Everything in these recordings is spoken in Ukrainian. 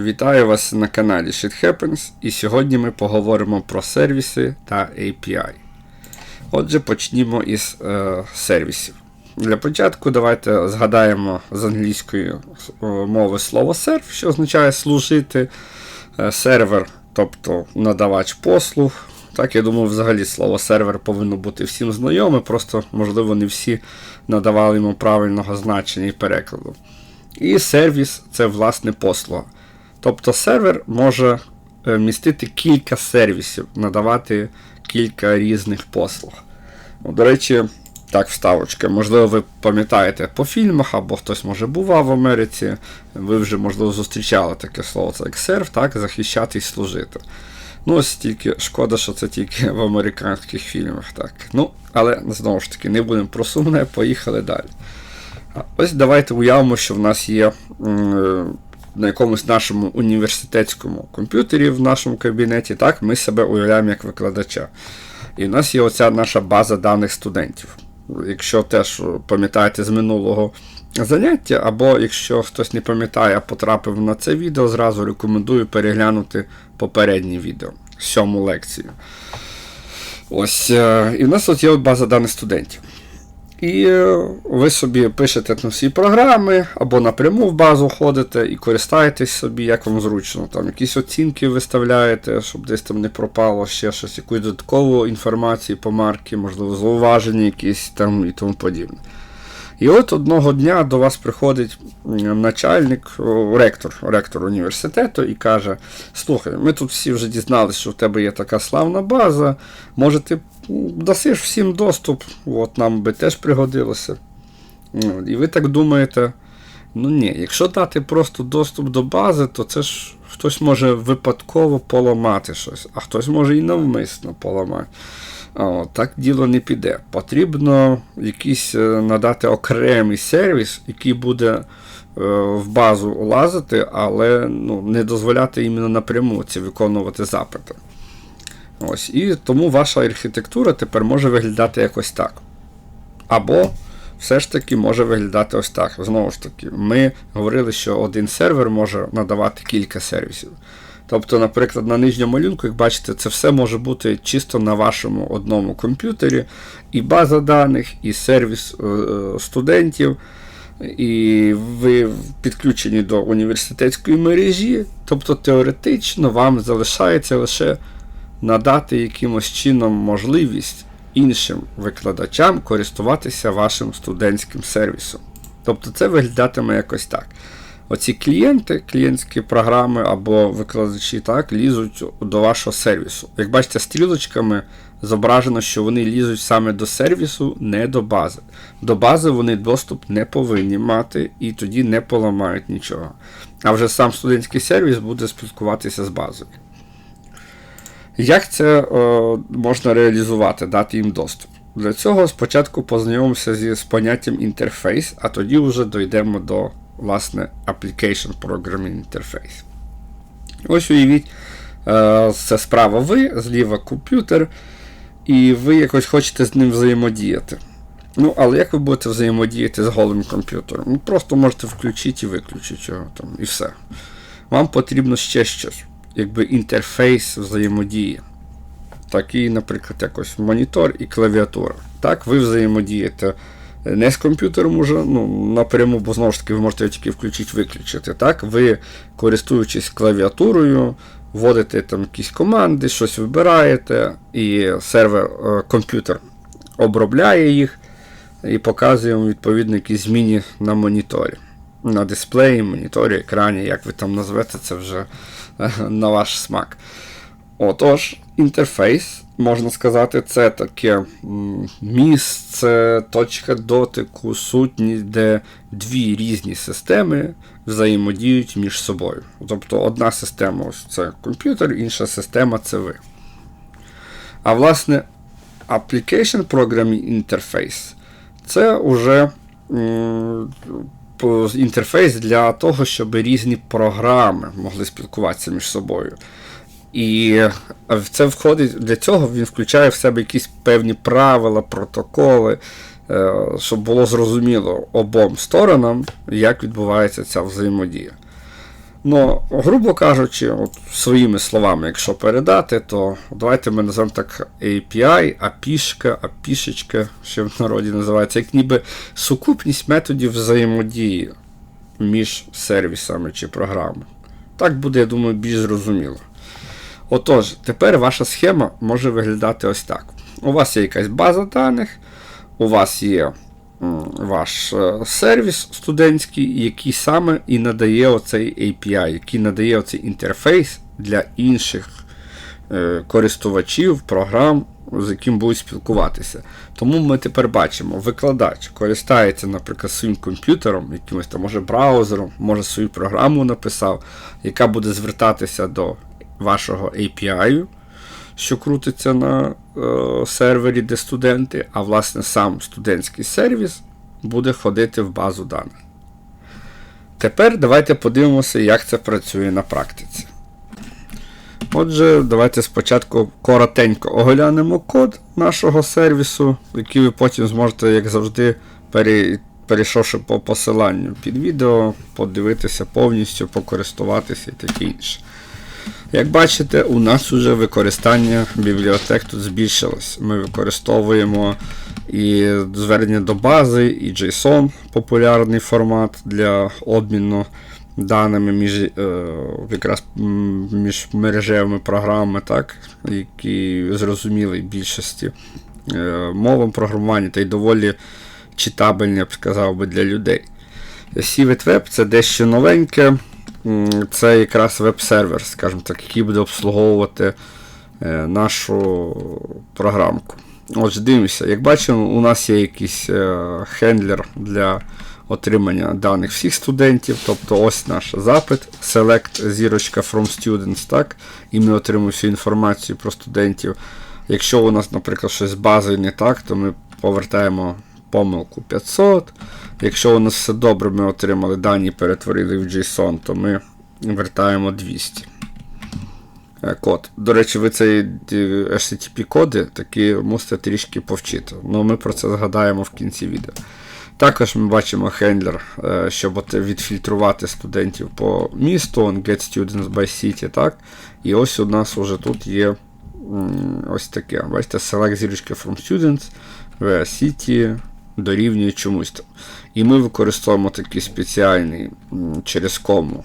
Вітаю вас на каналі Shit Happens і сьогодні ми поговоримо про сервіси та API. Отже, почнімо із е, сервісів. Для початку давайте згадаємо з англійської е, мови слово серв, що означає служити, е, сервер, тобто надавач послуг. Так, я думаю, взагалі слово сервер повинно бути всім знайоме, просто, можливо, не всі надавали йому правильного значення і перекладу. І сервіс це власне послуга. Тобто сервер може е, містити кілька сервісів, надавати кілька різних послуг. Ну, До речі, так, вставочка. Можливо, ви пам'ятаєте по фільмах, або хтось може бував в Америці. Ви вже, можливо, зустрічали таке слово, це як серв, так, захищати і служити. Ну, ось тільки шкода, що це тільки в американських фільмах. так. Ну, Але знову ж таки, не будемо про сумне, поїхали далі. Ось давайте уявимо, що в нас є на якомусь нашому університетському комп'ютері в нашому кабінеті, так, ми себе уявляємо як викладача. І в нас є оця наша база даних студентів. Якщо теж пам'ятаєте з минулого заняття, або якщо хтось не пам'ятає, а потрапив на це відео, зразу рекомендую переглянути попереднє відео, сьому лекцію. Ось, е, І в нас тут є база даних студентів. І ви собі пишете на всі програми, або напряму в базу ходите і користаєтесь собі, як вам зручно. Там Якісь оцінки виставляєте, щоб десь там не пропало ще щось, якусь додаткову інформацію по марки, можливо, зауваження якісь там і тому подібне. І от одного дня до вас приходить начальник, ректор ректор університету і каже: Слухай, ми тут всі вже дізналися, що в тебе є така славна база, може ти дасиш всім доступ, от нам би теж пригодилося. І ви так думаєте, ну ні, якщо дати просто доступ до бази, то це ж хтось може випадково поламати щось, а хтось може і навмисно поламати. О, Так діло не піде. Потрібно якийсь е, надати окремий сервіс, який буде е, в базу лазити, але ну, не дозволяти іменно напряму ці виконувати запити. Ось, І тому ваша архітектура тепер може виглядати якось так. Або все ж таки може виглядати ось так. Знову ж таки, ми говорили, що один сервер може надавати кілька сервісів. Тобто, наприклад, на нижньому малюнку, як бачите, це все може бути чисто на вашому одному комп'ютері, і база даних, і сервіс е, е, студентів, і ви підключені до університетської мережі. Тобто теоретично вам залишається лише надати якимось чином можливість іншим викладачам користуватися вашим студентським сервісом. Тобто це виглядатиме якось так. Оці клієнти, клієнтські програми або викладачі так, лізуть до вашого сервісу. Як бачите, стрілочками зображено, що вони лізуть саме до сервісу, не до бази. До бази вони доступ не повинні мати і тоді не поламають нічого. А вже сам студентський сервіс буде спілкуватися з базою. Як це е, можна реалізувати, дати їм доступ? Для цього спочатку познайомимося зі, з поняттям інтерфейс, а тоді вже дійдемо до власне, Application Programming Interface. Ось уявіть, е, це справа ви, зліва комп'ютер, і ви якось хочете з ним взаємодіяти. Ну, але як ви будете взаємодіяти з голим комп'ютером? Ну, Просто можете включити і виключити його там, і все. Вам потрібно ще щось, якби інтерфейс взаємодії. Такий, наприклад, якось монітор і клавіатура. Так, ви взаємодієте не з комп'ютером уже ну, напряму, бо знову ж таки ви можете тільки включити-виключити. Так? Ви, користуючись клавіатурою, вводите там якісь команди, щось вибираєте, і сервер, е, комп'ютер обробляє їх і показує відповідно якісь зміни на моніторі. На дисплеї, моніторі, екрані, як ви там назвете, це вже е, на ваш смак. Отож, інтерфейс, можна сказати, це таке місце, точка дотику, сутність, де дві різні системи взаємодіють між собою. Тобто одна система це комп'ютер, інша система це ви. А власне, Application Programming Interface це вже інтерфейс для того, щоб різні програми могли спілкуватися між собою. І це входить для цього він включає в себе якісь певні правила, протоколи, е, щоб було зрозуміло обом сторонам, як відбувається ця взаємодія. Ну, грубо кажучи, от своїми словами, якщо передати, то давайте ми назвемо так API, API, API, що в народі називається, як ніби сукупність методів взаємодії між сервісами чи програмами. Так буде, я думаю, більш зрозуміло. Отож, тепер ваша схема може виглядати ось так. У вас є якась база даних, у вас є ваш е, сервіс студентський, який саме і надає оцей API, який надає оцей інтерфейс для інших е, користувачів, програм, з яким будуть спілкуватися. Тому ми тепер бачимо, викладач користається, наприклад, своїм комп'ютером, якимось там, може браузером, може свою програму написав, яка буде звертатися до вашого API що крутиться на е, сервері, де студенти, а власне сам студентський сервіс буде ходити в базу даних. Тепер давайте подивимося, як це працює на практиці. Отже, давайте спочатку коротенько оглянемо код нашого сервісу, який ви потім зможете, як завжди, перейшовши по посиланню під відео, подивитися повністю, покористуватися і таке інше. Як бачите, у нас вже використання бібліотек тут збільшилось. Ми використовуємо і звернення до бази, і JSON популярний формат для обміну даними між е, якраз між мережевими програмами, так, які зрозуміли більшості е, мовам програмування та й доволі читабельні, я б сказав би, для людей. Civet Web це дещо новеньке це якраз веб-сервер, скажімо так, який буде обслуговувати е, нашу програмку. Отже, дивимося, як бачимо, у нас є якийсь е, хендлер для отримання даних всіх студентів. Тобто ось наш запит, select зірочка from students, так, і ми отримуємо всю інформацію про студентів. Якщо у нас, наприклад, щось з базою не так, то ми повертаємо помилку 500. Якщо у нас все добре, ми отримали дані перетворили в JSON, то ми вертаємо 200 е, код. До речі, ви цей HTTP-коди таки мусите трішки повчити. Ну ми про це згадаємо в кінці відео. Також ми бачимо хендлер, е, щоб відфільтрувати студентів по місту, on get students by city. так? І ось у нас вже тут є ось таке. Бачите, select зірочка from students, where city, дорівнює чомусь там. І ми використовуємо такий спеціальний через кому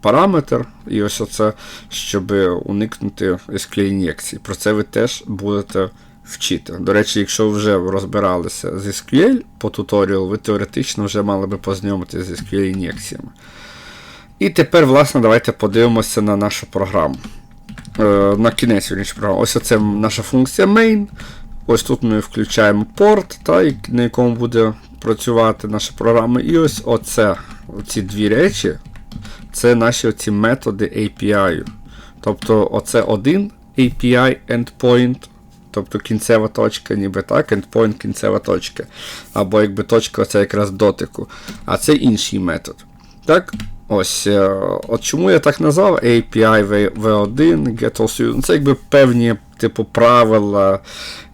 параметр. І ось оце, щоб уникнути SQL ін'єкцій. Про це ви теж будете вчити. До речі, якщо вже розбиралися з SQL по туторіалу, ви теоретично вже мали би познайомитися з SQL ін'єкціями. І тепер, власне, давайте подивимося на нашу програму. Е, на кінець програми. Ось це наша функція main. Ось тут ми включаємо порт, та, на якому буде працювати наша програма. І ось оце, оці дві речі це наші оці методи API. Тобто оце один API endpoint, тобто кінцева точка, ніби так, endpoint кінцева точка. Або якби точка це якраз дотику. А це інший метод. Так? Ось, е, от Чому я так назвав API V1, GetAllStudent. Це якби певні типу правила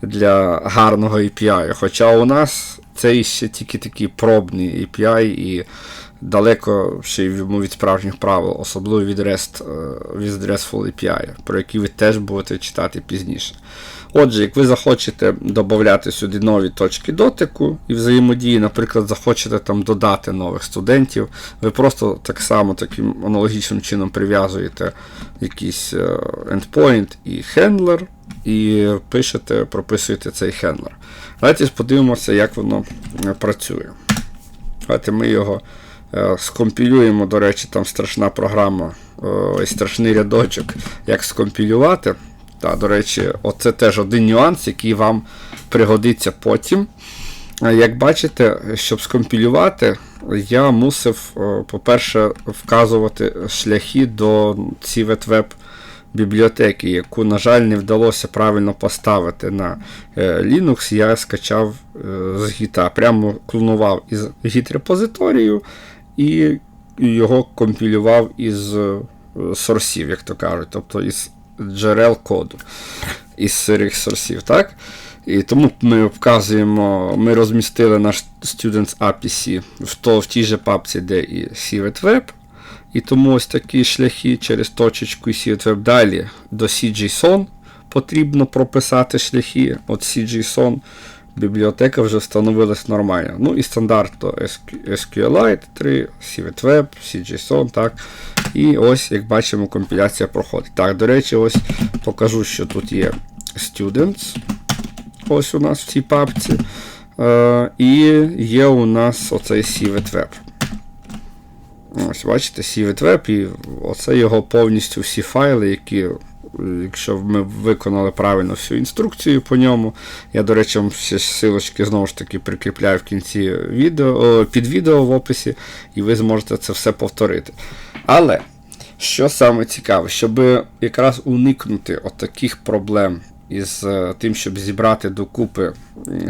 для гарного API. Хоча у нас це ще тільки такий пробний API і далеко ще від справжніх правил, особливо від REST, е, від RESTful API, про які ви теж будете читати пізніше. Отже, як ви захочете додати сюди нові точки дотику і взаємодії, наприклад, захочете там додати нових студентів, ви просто так само таким аналогічним чином прив'язуєте якийсь е, endpoint і хендлер, і пишете, прописуєте цей хендлер. Давайте подивимося, як воно е, працює. Давайте ми його е, скомпілюємо, до речі, там страшна програма, ось страшний рядочок, як скомпілювати. Та, До речі, оце теж один нюанс, який вам пригодиться потім. Як бачите, щоб скомпілювати, я мусив, по-перше, вказувати шляхи до CVET бібліотеки, яку, на жаль, не вдалося правильно поставити на е, Linux, я скачав е, з гіта. Прямо клонував із гіт-репозиторію і його компілював із е, сорсів, як то кажуть, тобто із джерел коду із сирих сорсів. так? І тому ми вказуємо, ми розмістили наш Students APC в то, в тій же папці, де і CVET Web. І тому ось такі шляхи через точечку і CWeb далі до CJSON потрібно прописати шляхи. От CJSON бібліотека вже встановилась нормально. Ну і стандарт то SQ- SQLite 3, CVTweb, CJSON, так. І ось, як бачимо, компіляція проходить. Так, до речі, ось покажу, що тут є Students. Ось у нас в цій папці. Е, і є у нас оцей CVTweb. Ось, бачите, CVTweb, і оце його повністю всі файли, які, якщо ми виконали правильно всю інструкцію по ньому, я, до речі, вам ще силочки знову ж таки прикріпляю в кінці відео, під відео в описі, і ви зможете це все повторити. Але, що саме цікаве, щоб якраз уникнути от таких проблем із е, тим, щоб зібрати докупи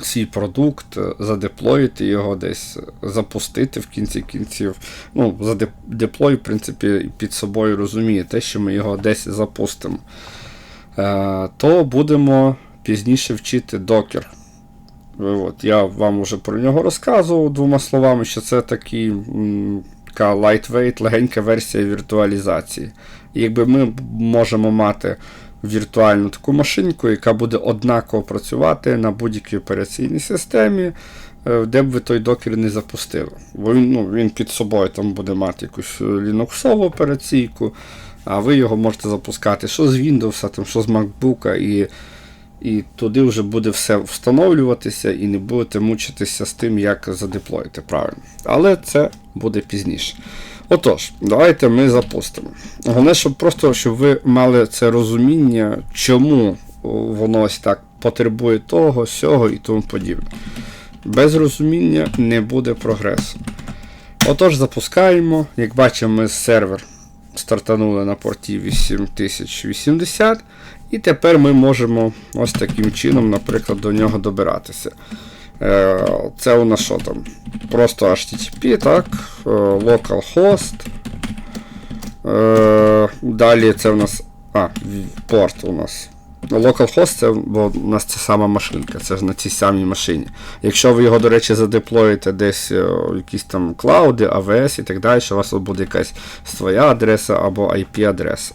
свій продукт, е, задеплоїти його десь, е, запустити в кінці кінців. Ну, задеплой, в принципі, під собою розуміє те, що ми його десь запустимо. Е, То будемо пізніше вчити докер. От, я вам вже про нього розказував двома словами, що це такий, така lightweight, легенька версія віртуалізації. Якби ми можемо мати віртуальну таку машинку, яка буде однаково працювати на будь-якій операційній системі, е, де б ви той докер не запустили. Бо він, ну, він під собою там буде мати якусь ліноксову операційку, а ви його можете запускати що з Windows, там, що з MacBook, і, і туди вже буде все встановлюватися, і не будете мучитися з тим, як задеплоїти правильно. Але це буде пізніше. Отож, давайте ми запустимо. Головне, щоб просто щоб ви мали це розуміння, чому воно ось так потребує того, сього і тому подібне. Без розуміння не буде прогресу. Отож, запускаємо. Як бачимо, ми сервер стартанули на порті 8080. І тепер ми можемо ось таким чином, наприклад, до нього добиратися. Е, Це у нас що там? Просто HTTP, так, е, localhost. Е, Далі це у нас. А, порт у нас. Localhost це бо у нас це сама машинка, це ж на цій самій машині. Якщо ви його, до речі, задеплоїте десь е, в якісь там клауди, AWS і так далі, у вас буде якась своя адреса або IP-адреса.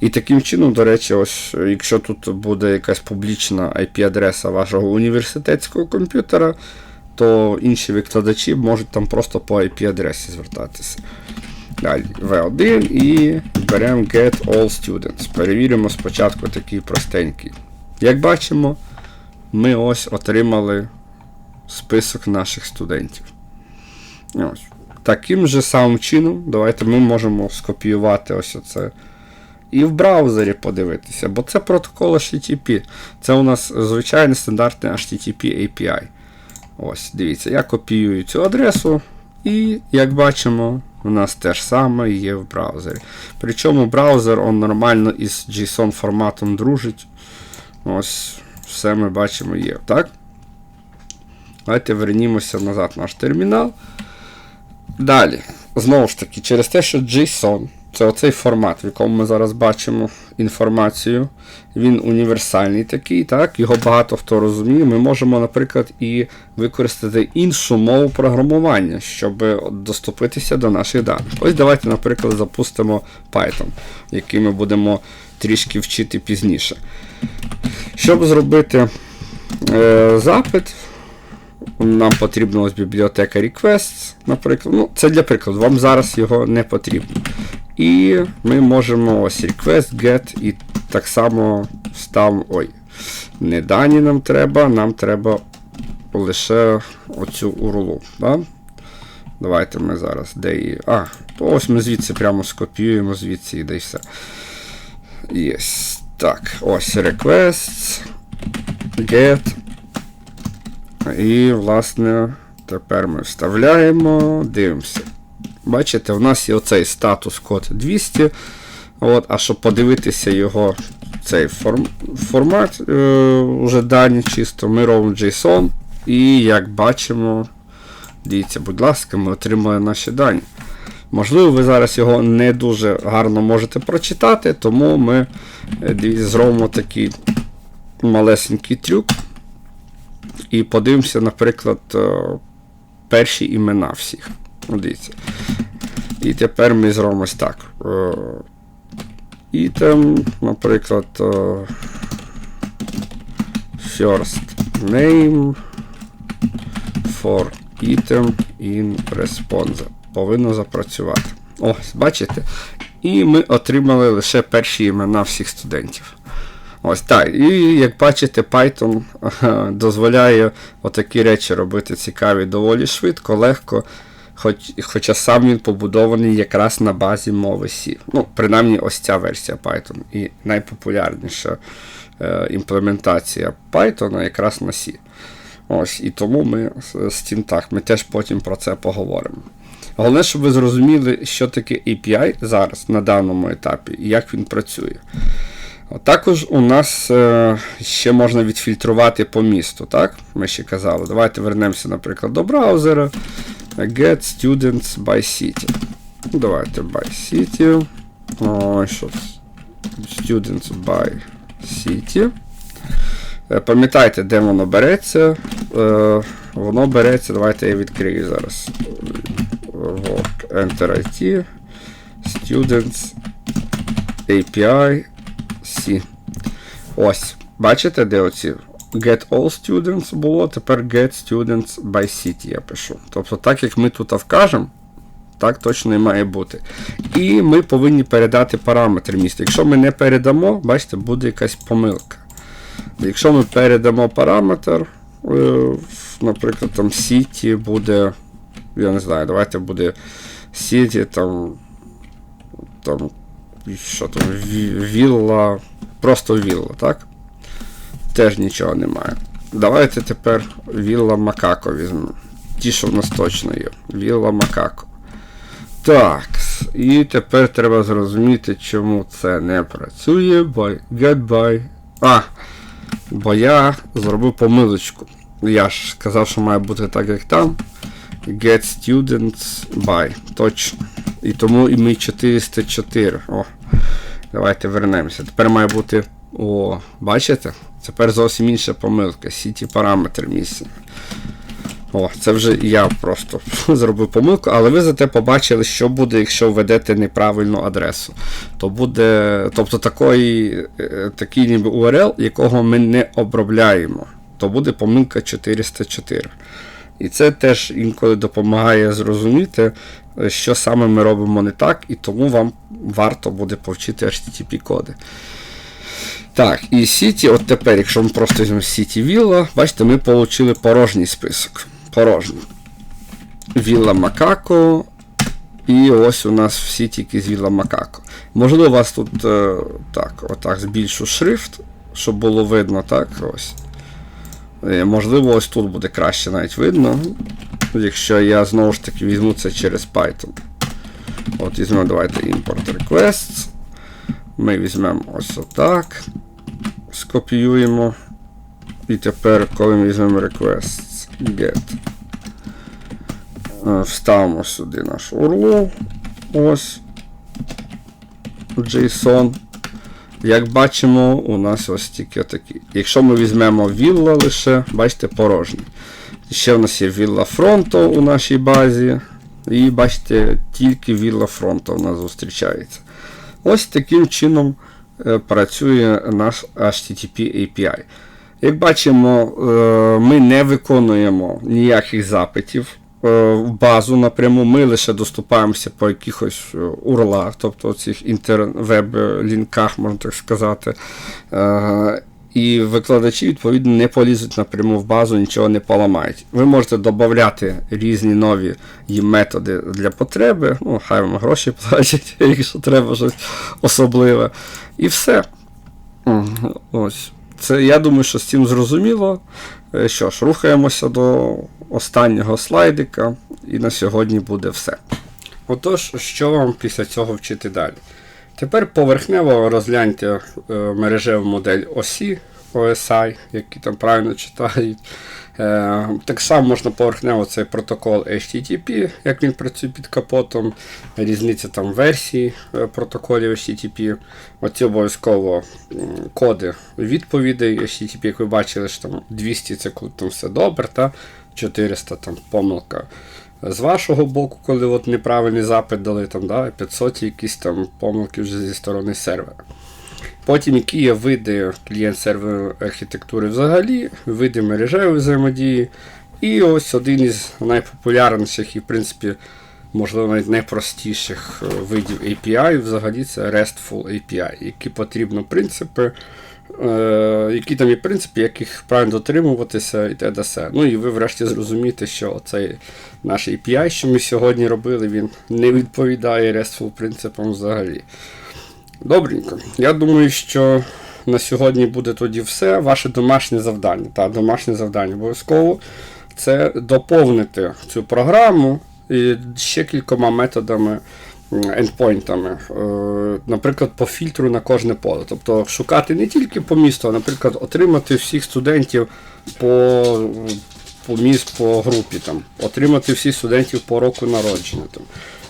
І таким чином, до речі, ось, якщо тут буде якась публічна IP-адреса вашого університетського комп'ютера, то інші викладачі можуть там просто по IP-адресі звертатися. Далі V1 і беремо Get All Students. Перевіримо спочатку такий простенький. Як бачимо, ми ось отримали список наших студентів. Ось. Таким же самим чином, давайте ми можемо скопіювати ось оце. І в браузері подивитися, бо це протокол HTTP. Це у нас звичайний стандартний HTTP API. Ось, дивіться, я копіюю цю адресу, і, як бачимо, у нас те ж саме є в браузері. Причому браузер он нормально із JSON форматом дружить. Ось, все ми бачимо є. так? Давайте вернімося назад в наш термінал. Далі, знову ж таки, через те, що JSON це оцей формат, в якому ми зараз бачимо інформацію. Він універсальний такий, так, його багато хто розуміє. Ми можемо, наприклад, і використати іншу мову програмування, щоб доступитися до наших даних. Ось давайте, наприклад, запустимо Python, який ми будемо трішки вчити пізніше. Щоб зробити е, запит, нам потрібна ось бібліотека Requests, наприклад. Ну, Це для прикладу, вам зараз його не потрібно. І ми можемо ось request, get і так само ставимо. Ой, не дані нам треба, нам треба лише оцю URL. Да? Давайте ми зараз де її. А, то ось ми звідси прямо скопіюємо звідси і де все. Yes. Так, ось requests, get. І, власне, тепер ми вставляємо, дивимося. Бачите, у нас є оцей статус код 200. От, А щоб подивитися його цей форм, формат, е, уже дані чисто, ми робимо JSON. І як бачимо, дивіться, будь ласка, ми отримали наші дані. Можливо, ви зараз його не дуже гарно можете прочитати, тому ми дивіться, зробимо такий малесенький трюк. І подивимося, наприклад, перші імена всіх. Ну, Дивіться. І тепер ми зробимо ось так. Е, Item, наприклад, е, first name for item in response. Повинно запрацювати. Ось, бачите? І ми отримали лише перші імена всіх студентів. Ось так. І як бачите, Python дозволяє отакі речі робити цікаві доволі швидко, легко. Хоч, Хоча сам він побудований якраз на базі мови C. Ну, принаймні, ось ця версія Python. І найпопулярніша е, імплементація Python якраз на C. Ось, І тому ми з так, ми теж потім про це поговоримо. Головне, щоб ви зрозуміли, що таке API зараз на даному етапі і як він працює. Також у нас е, ще можна відфільтрувати по місту. так? Ми ще казали. Давайте вернемося, наприклад, до браузера. Get students by city. Ну, Давайте by city. О, що Students by city. Е, Пам'ятайте, де воно береться. Е, Воно береться. Давайте я відкрию зараз. Work, Enter IT. Students API C. Ось. Бачите, де оці? Get all students було, тепер get students by city я пишу. Тобто, так як ми тут вкажемо, так точно і має бути. І ми повинні передати параметр міста. Якщо ми не передамо, бачите, буде якась помилка. Якщо ми передамо параметр, е, наприклад, там City буде, я не знаю, давайте буде City там, там що там, вілла, просто вілла, так? Теж нічого немає. Давайте тепер вілла Макако візьмемо. Ті, що в нас точно є. Вілла Макако. Так. І тепер треба зрозуміти, чому це не працює. By, get. А! Бо я зробив помилочку. Я ж сказав, що має бути так, як там. Get students by. Точно. І тому і ми 404. О. Давайте вернемося. Тепер має бути. О, бачите? Тепер зовсім інша помилка. City параметр місця. О, це вже я просто зробив помилку, але ви зате побачили, що буде, якщо введете неправильну адресу. То буде, Тобто такий, такий ніби URL, якого ми не обробляємо, то буде помилка 404. І це теж інколи допомагає зрозуміти, що саме ми робимо не так, і тому вам варто буде повчити HTTP-коди. Так, і City, от тепер, якщо ми просто візьмемо City Villa, бачите, ми отримали порожній список. Порожній. Вілла Макако. І ось у нас всі тільки з Вілла Макако. Можливо, у вас тут е, так, отак збільшу шрифт, щоб було видно, так, ось. Е, можливо, ось тут буде краще навіть видно. Якщо я знову ж таки візьму це через Python. От візьмемо, давайте import requests. Ми візьмемо ось отак. Скопіюємо. І тепер, коли ми візьмемо requests get, вставимо сюди наш URL. Ось. JSON. Як бачимо, у нас ось тільки такі. Якщо ми візьмемо Villa лише, бачите, порожній. Ще в нас є Villa фронту у нашій базі. І бачите, тільки Villa фронту у нас зустрічається. Ось таким чином е, працює наш HTTP API. Як бачимо, е, ми не виконуємо ніяких запитів е, в базу напряму, ми лише доступаємося по якихось урлах, тобто цих інтервеб-лінках, можна так сказати. І викладачі, відповідно, не полізуть напряму в базу, нічого не поламають. Ви можете додати різні нові методи для потреби. Ну, хай вам гроші платять, якщо треба щось особливе. І все. Ось. Це, Я думаю, що з цим зрозуміло. Е, що ж, рухаємося до останнього слайдика, і на сьогодні буде все. Отож, що вам після цього вчити далі? Тепер поверхнево розгляньте е, мережеву модель осі OSI, які там правильно читають. Е, так само можна поверхнево цей протокол HTTP, як він працює під капотом, різниця там версії е, протоколів HTTP. Оці обов'язково коди відповідей HTTP, як ви бачили, що там 200 це коли там все добре, та 400 там помилка. З вашого боку, коли от неправильний запит дали, там, да, 500 якісь там помилки вже зі сторони сервера. Потім, які є види клієнт-серверної архітектури взагалі, види мережевої взаємодії. І ось один із найпопулярніших і, в принципі, можливо, навіть найпростіших е, видів API взагалі це RESTful API, які потрібно принципи, е, які там є принципи, як їх правильно дотримуватися і т.д. Ну і ви врешті зрозумієте, що цей наш API, що ми сьогодні робили, він не відповідає RESTful принципам взагалі. Добренько. Я думаю, що на сьогодні буде тоді все. Ваше домашнє завдання. Та, домашнє завдання обов'язково це доповнити цю програму ще кількома методами, ендпойнтами. Е, Наприклад, по фільтру на кожне поле. Тобто шукати не тільки по місту, а, наприклад, отримати всіх студентів по, по міст, по групі, там, отримати всіх студентів по року народження там,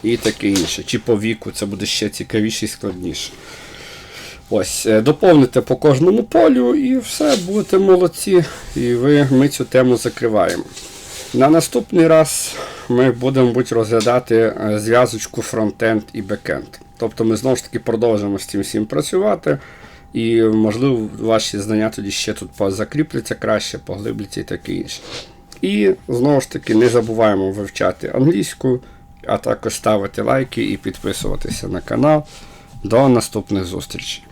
і таке інше. Чи по віку, це буде ще цікавіше і складніше. Ось, е, доповните по кожному полю і все, будете молодці. І ви, ми цю тему закриваємо. На наступний раз ми будемо мабуть, розглядати е, зв'язочку фронтенд і бекенд. Тобто ми знову ж таки продовжимо з цим всім працювати. І, можливо, ваші знання тоді ще тут закріпляться краще, поглибляться і таке інше. І знову ж таки не забуваємо вивчати англійську, а також ставити лайки і підписуватися на канал. До наступних зустрічей.